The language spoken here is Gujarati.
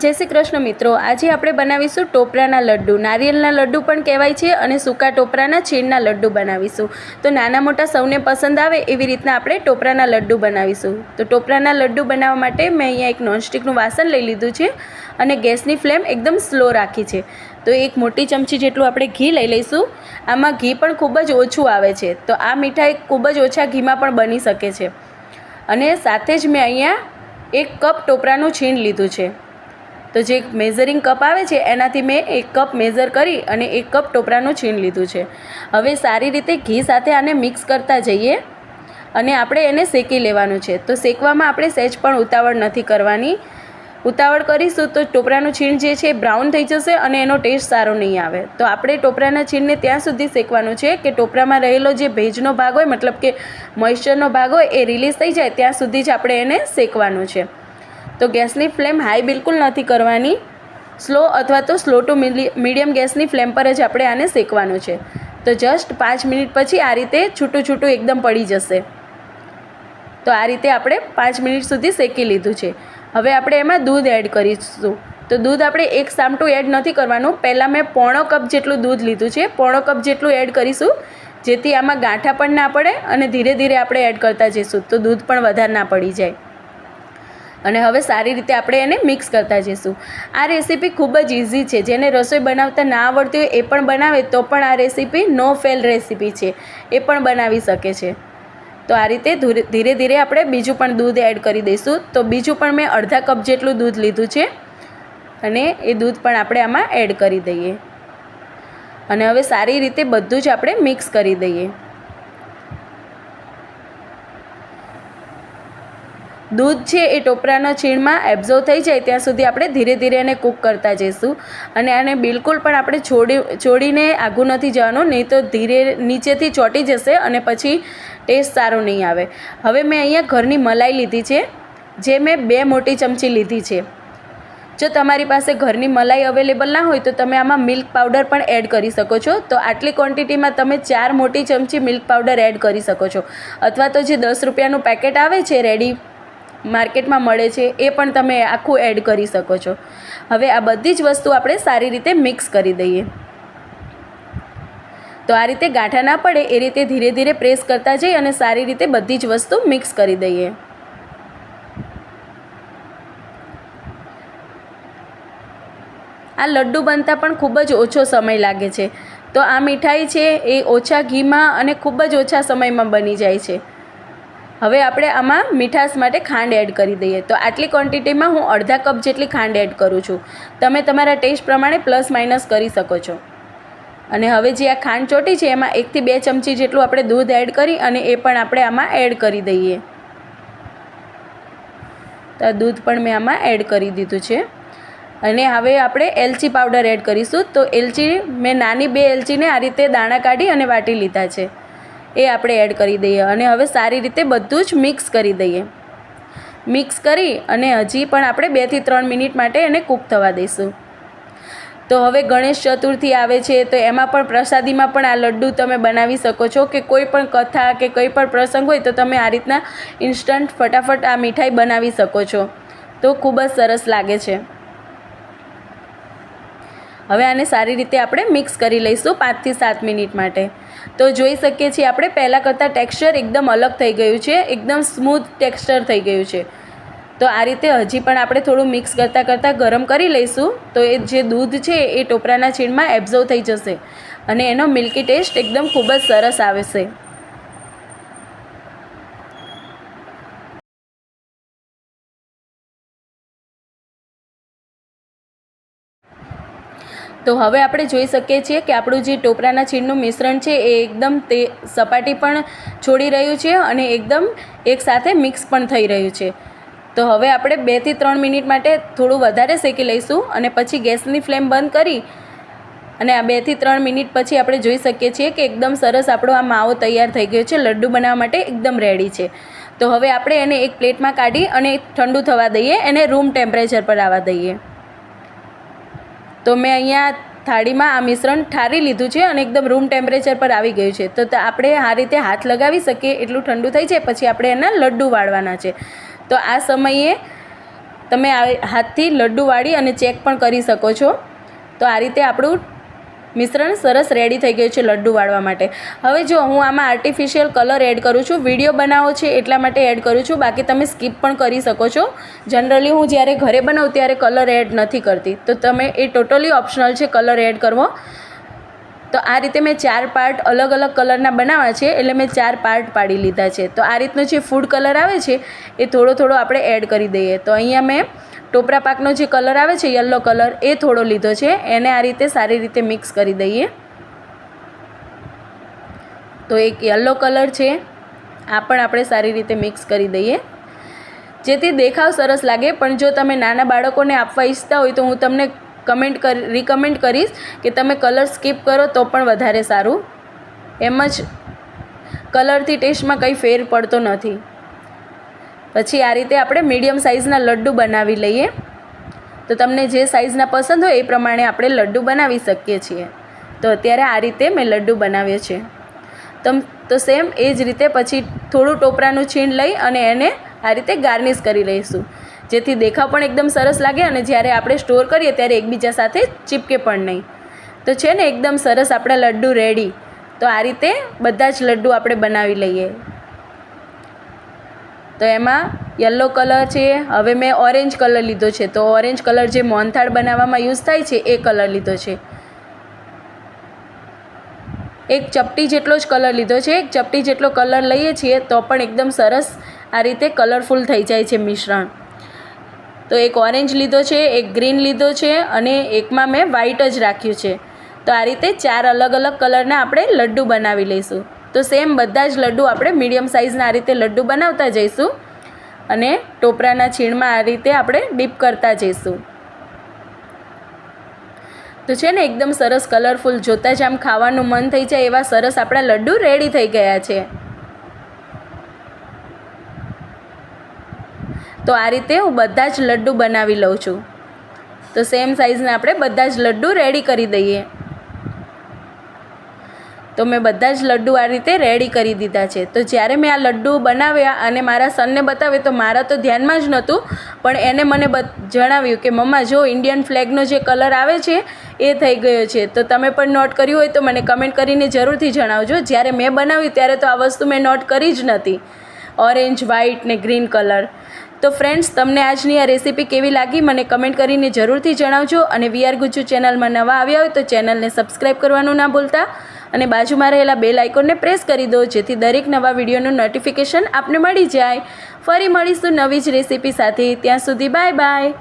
જય શ્રી કૃષ્ણ મિત્રો, આજે આપણે બનાવીશું ટોપરાના લડ્ડુ. નારિયેળના લડ્ડુ પણ કહેવાય છે અને સૂકા ટોપરાના છીણના લડ્ડુ બનાવીશું. તો નાના મોટા સૌને પસંદ આવે એવી રીતના આપણે ટોપરાના લડ્ડુ બનાવીશું. તો ટોપરાના લડ્ડુ બનાવવા માટે મેં અહીંયા એક નોનસ્ટિકનું વાસણ લઈ લીધું છે અને ગેસની ફ્લેમ એકદમ સ્લો રાખી છે. તો એક મોટી ચમચી જેટલું આપણે ઘી લઈ લઈશું. આમાં ઘી પણ ખૂબ જ ઓછું આવે છે. તો આ મીઠાઈ ખૂબ જ ઓછા ઘીમાં પણ બની શકે છે. અને સાથે જ મેં અહીંયા એક કપ ટોપરાનું છીણ લીધું છે. તો જે મેઝરિંગ કપ આવે છે, એનાથી મેં એક કપ મેઝર કરી અને એક કપ ટોપરાનું છીણ લીધું છે. હવે સારી રીતે ઘી સાથે આને મિક્સ કરતા જઈએ અને આપણે એને શેકી લેવાનું છે. તો શેકવામાં આપણે સહેજ પણ ઉતાવળ નથી કરવાની. ઉતાવળ કરીશું તો ટોપરાનું છીણ જે છે એ બ્રાઉન થઈ જશે અને એનો ટેસ્ટ સારો નહીં આવે. તો આપણે ટોપરાના છીણને ત્યાં સુધી શેકવાનું છે કે ટોપરામાં રહેલો જે ભેજનો ભાગ હોય, મતલબ કે મોઇશ્ચરનો ભાગ હોય, એ રિલીઝ થઈ જાય ત્યાં સુધી જ આપણે એને શેકવાનું છે. તો ગેસની ફ્લેમ હાઈ બિલકુલ નથી કરવાની. સ્લો અથવા તો સ્લો ટુ મીડિયમ ગેસની ફ્લેમ પર જ આપણે આને શેકવાનું છે. તો જસ્ટ પાંચ મિનિટ પછી આ રીતે છૂટું છૂટું એકદમ પડી જશે. તો આ રીતે આપણે પાંચ મિનિટ સુધી શેકી લીધું છે. હવે આપણે એમાં દૂધ એડ કરીશું. તો દૂધ આપણે એક સામટું એડ નથી કરવાનું. પહેલાં મેં પોણો કપ જેટલું દૂધ લીધું છે, પોણો કપ જેટલું એડ કરીશું. જેથી આમાં ગાંઠા પણ ના પડે અને ધીરે ધીરે આપણે એડ કરતા જઈશું. તો દૂધ પણ વધારે ના પડી જાય. અને હવે સારી રીતે આપણે એને મિક્સ કરતા જઈશું. આ રેસીપી ખૂબ જ ઇઝી છે. જેને રસોઈ બનાવતા ના આવડતી હોય એ પણ બનાવે, તો પણ આ રેસીપી નો ફેલ રેસીપી છે. એ પણ બનાવી શકે છે. તો આ રીતે ધીરે ધીરે આપણે બીજું પણ દૂધ એડ કરી દઈશું. તો બીજું પણ મેં અડધા કપ જેટલું દૂધ લીધું છે. અને એ દૂધ પણ આપણે આમાં એડ કરી દઈએ. અને હવે સારી રીતે બધું જ આપણે મિક્સ કરી દઈએ. દૂધ છે એ ટોપરાના છીણમાં એબ્ઝોર્વ થઈ જાય ત્યાં સુધી આપણે ધીરે ધીરે એને કૂક કરતા જઈશું. અને આને બિલકુલ પણ આપણે છોડી, છોડીને આઘું નથી જવાનું, નહીં તો ધીરે નીચેથી ચોંટી જશે અને પછી ટેસ્ટ સારો નહીં આવે. હવે મેં અહીંયા ઘરની મલાઈ લીધી છે, જે મેં બે મોટી ચમચી લીધી છે. જો તમારી પાસે ઘરની મલાઈ અવેલેબલ ના હોય તો તમે આમાં મિલ્ક પાવડર પણ એડ કરી શકો છો. તો આટલી ક્વોન્ટિટીમાં તમે ચાર મોટી ચમચી મિલ્ક પાવડર એડ કરી શકો છો. અથવા તો જે દસ રૂપિયાનું પેકેટ આવે છે, રેડી માર્કેટમાં મળે છે, એ પણ તમે આખું એડ કરી શકો છો. હવે આ બધી જ વસ્તુ આપણે સારી રીતે મિક્સ કરી દઈએ. તો આ રીતે ગાંઠા ના પડે, એ રીતે ધીરે ધીરે પ્રેસ કરતા જઈએ અને સારી રીતે બધી જ વસ્તુ મિક્સ કરી દઈએ. આ લડ્ડુ બનતા પણ ખૂબ જ ઓછો સમય લાગે છે. તો આ મીઠાઈ છે, એ ઓછા ઘીમાં અને ખૂબ જ ઓછા સમયમાં બની જાય છે. હવે આપણે આમાં મીઠાશ માટે ખાંડ એડ કરી દઈએ. તો આટલી ક્વોન્ટિટીમાં હું અડધા કપ જેટલી ખાંડ એડ કરું છું. તમે તમારા ટેસ્ટ પ્રમાણે પ્લસ માઇનસ કરી શકો છો. અને હવે જે આ ખાંડ ચોટી છે, એમાં એકથી બે ચમચી જેટલું આપણે દૂધ એડ કરી અને એ પણ આપણે આમાં એડ કરી દઈએ. તો આ દૂધ પણ મેં આમાં એડ કરી દીધું છે. અને હવે આપણે એલચી પાવડર એડ કરીશું. તો એલચી મેં નાની બે એલચીને આ રીતે દાણા કાઢી અને વાટી લીધા છે. એ આપણે એડ કરી દઈએ અને હવે સારી રીતે બધું જ મિક્સ કરી દઈએ. મિક્સ કરી અને હજી પણ આપણે બેથી ત્રણ મિનિટ માટે એને કૂક થવા દઈશું. તો હવે ગણેશ ચતુર્થી આવે છે, તો એમાં પણ પ્રસાદીમાં પણ આ લડ્ડુ તમે બનાવી શકો છો કે કોઈ પણ કથા કે કોઈ પણ પ્રસંગ હોય તો તમે આ રીતના ઇન્સ્ટન્ટ ફટાફટ આ મીઠાઈ બનાવી શકો છો. તો ખૂબ જ સરસ લાગે છે. હવે આને સારી રીતે આપણે મિક્સ કરી લઈશું પાંચથી સાત મિનિટ માટે. તો જોઈ શકીએ છીએ આપણે પહેલાં કરતાં ટેક્સચર એકદમ અલગ થઈ ગયું છે, એકદમ સ્મૂથ ટેક્સચર થઈ ગયું છે. તો આ રીતે હજી પણ આપણે થોડું મિક્સ કરતાં કરતાં ગરમ કરી લઈશું. તો એ જે દૂધ છે એ ટોપરાના છીણમાં એબ્ઝર્વ થઈ જશે અને એનો મિલ્કી ટેસ્ટ એકદમ ખૂબ જ સરસ આવશે તો હવે આપણે જોઈ શકીએ છીએ કે આપણું જે ટોપરાના છીણનું મિશ્રણ છે એ એકદમ તે સપાટી પણ છોડી રહ્યું છે અને એકદમ એકસાથે મિક્સ પણ થઈ રહ્યું છે. તો હવે આપણે બેથી ત્રણ મિનિટ માટે થોડું વધારે શેકી લઈશું અને પછી ગેસની ફ્લેમ બંધ કરી અને આ બેથી ત્રણ મિનિટ પછી આપણે જોઈ શકીએ છીએ કે એકદમ સરસ આપણો આ માવો તૈયાર થઈ ગયો છે, લડ્ડુ બનાવવા માટે એકદમ રેડી છે. તો હવે આપણે એને એક પ્લેટમાં કાઢી અને ઠંડુ થવા દઈએ, એને રૂમ ટેમ્પરેચર પર આવવા દઈએ. તો મેં અહીંયા થાળીમાં આ મિશ્રણ ઠારી લીધું છે અને એકદમ રૂમ ટેમ્પરેચર પર આવી ગયું છે. તો આપણે આ રીતે હાથ લગાવી શકીએ એટલું ઠંડુ થઈ જાય, પછી આપણે એના લડ્ડુ વાળવાના છે. તો આ સમયે તમે હાથથી લડ્ડુ વાળી અને ચેક પણ કરી શકો છો. તો આ રીતે આપણું મિશ્રણ સરસ રેડી થઈ ગયું છે લડ્ડુ વાળવા માટે. હવે જો હું આમાં આર્ટિફિશિયલ કલર એડ કરું છું વીડિયો બનાવો છે એટલા માટે એડ કરું છું, બાકી તમે સ્કીપ પણ કરી શકો છો. જનરલી હું જ્યારે ઘરે બનાવું ત્યારે કલર એડ નથી કરતી. તો તમે એ ટોટલી ઓપ્શનલ છે કલર એડ કરવો. તો આ રીતે મેં ચાર પાર્ટ અલગ અલગ કલરના બનાવ્યા છે, એટલે મેં ચાર પાર્ટ પાડી લીધા છે. તો આ રીતનો જે ફૂડ કલર આવે છે, એ થોડો થોડો આપણે એડ કરી દઈએ. તો અહીંયા મેં ટોપરા પાકનો જે કલર આવે છે યલો કલર એ થોડો લીધો છે. એને આ રીતે સારી રીતે મિક્સ કરી દઈએ. તો એક યલો કલર છે, આ પણ આપણે સારી રીતે મિક્સ કરી દઈએ. જેથી દેખાવ સરસ લાગે, પણ જો તમે નાના બાળકોને આપવા ઈચ્છતા હોય તો હું તમને કમેન્ટ કરી રિકમેન્ડ કરીશ કે તમે કલર સ્કીપ કરો તો પણ વધારે સારું. એમ જ કલરથી ટેસ્ટમાં કંઈ ફેર પડતો નથી. પછી આ રીતે આપણે મીડિયમ સાઇઝના લડ્ડુ બનાવી લઈએ. તો તમને જે સાઇઝના પસંદ હોય એ પ્રમાણે આપણે લડ્ડુ બનાવી શકીએ છીએ. તો અત્યારે આ રીતે મેં લડ્ડુ બનાવ્યો છે. તમ, તો સેમ એ જ રીતે પછી થોડું ટોપરાનું છીણ લઈ અને એને આ રીતે ગાર્નિશ કરી લઈશું. જેથી દેખાવ પણ એકદમ સરસ લાગે અને જ્યારે આપણે સ્ટોર કરીએ ત્યારે એકબીજા સાથે ચીપકે પણ નહીં. તો છે ને એકદમ સરસ આપણા લડ્ડુ રેડી તો આ રીતે બધા જ લડ્ડુ આપણે બનાવી લઈએ. તો એમાં યલો કલર છે, હવે મેં ઓરેન્જ કલર લીધો છે. તો ઓરેન્જ કલર જે મોહનથાળ બનાવવામાં યુઝ થાય છે, એ કલર લીધો છે. એક ચપટી જેટલો જ કલર લીધો છે. એક ચપટી જેટલો કલર લઈએ છીએ તો પણ એકદમ સરસ આ રીતે કલરફુલ થઈ જાય છે મિશ્રણ. તો એક ઓરેન્જ લીધો છે, એક ગ્રીન લીધો છે અને એકમાં મેં વ્હાઈટ જ રાખ્યું છે. તો આ રીતે ચાર અલગ અલગ કલરના આપણે લડ્ડુ બનાવી લઈશું. તો સેમ બધા જ લડ્ડુ આપણે મીડિયમ સાઇઝના આ રીતે લડ્ડુ બનાવતા જઈશું અને ટોપરાના છીણમાં આ રીતે આપણે ડીપ કરતા જઈશું. તો છે ને એકદમ સરસ કલરફુલ જોતાં જ આમ ખાવાનું મન થઈ જાય એવા સરસ આપણા લડ્ડુ રેડી થઈ ગયા છે. તો આ રીતે હું બધા જ લડ્ડુ બનાવી લઉં છું. તો સેમ સાઇઝના આપણે બધા જ લડ્ડુ રેડી કરી દઈએ. તો મેં બધા જ લડ્ડુ આ રીતે રેડી કરી દીધા છે. તો જ્યારે મેં આ લડ્ડુ બનાવ્યા અને મારા સનને બતાવ્યા તો મારા તો ધ્યાનમાં જ નહોતું, પણ એને મને જણાવ્યું કે, મમ્મા, જો ઇન્ડિયન ફ્લેગનો જે કલર આવે છે, એ થઈ ગયો છે. તો તમે પણ નોટ કર્યું હોય તો મને કમેન્ટ કરીને જરૂરથી જણાવજો. જ્યારે મેં બનાવ્યું ત્યારે તો આ વસ્તુ મેં નોટ કરી જ નથી. ઓરેન્જ વ્હાઇટ ને ગ્રીન કલર તો ફ્રેન્ડ્સ તમને આજની આ રેસીપી કેવી લાગી મને કમેન્ટ કરીને જરૂરથી જણાવજો અને વીઆર ગુજ્જુ ચેનલમાં નવા આવ્યા હોય તો ચેનલને સબસ્ક્રાઈબ કરવાનું ના ભૂલતા અને બાજુમાં રહેલા બેલ આઇકોનને પ્રેસ કરી દો, જેથી દરેક નવા વિડીયોનું નોટિફિકેશન આપને મળી જાય. ફરી મળીશું નવી જ રેસીપી સાથે. ત્યાં સુધી બાય બાય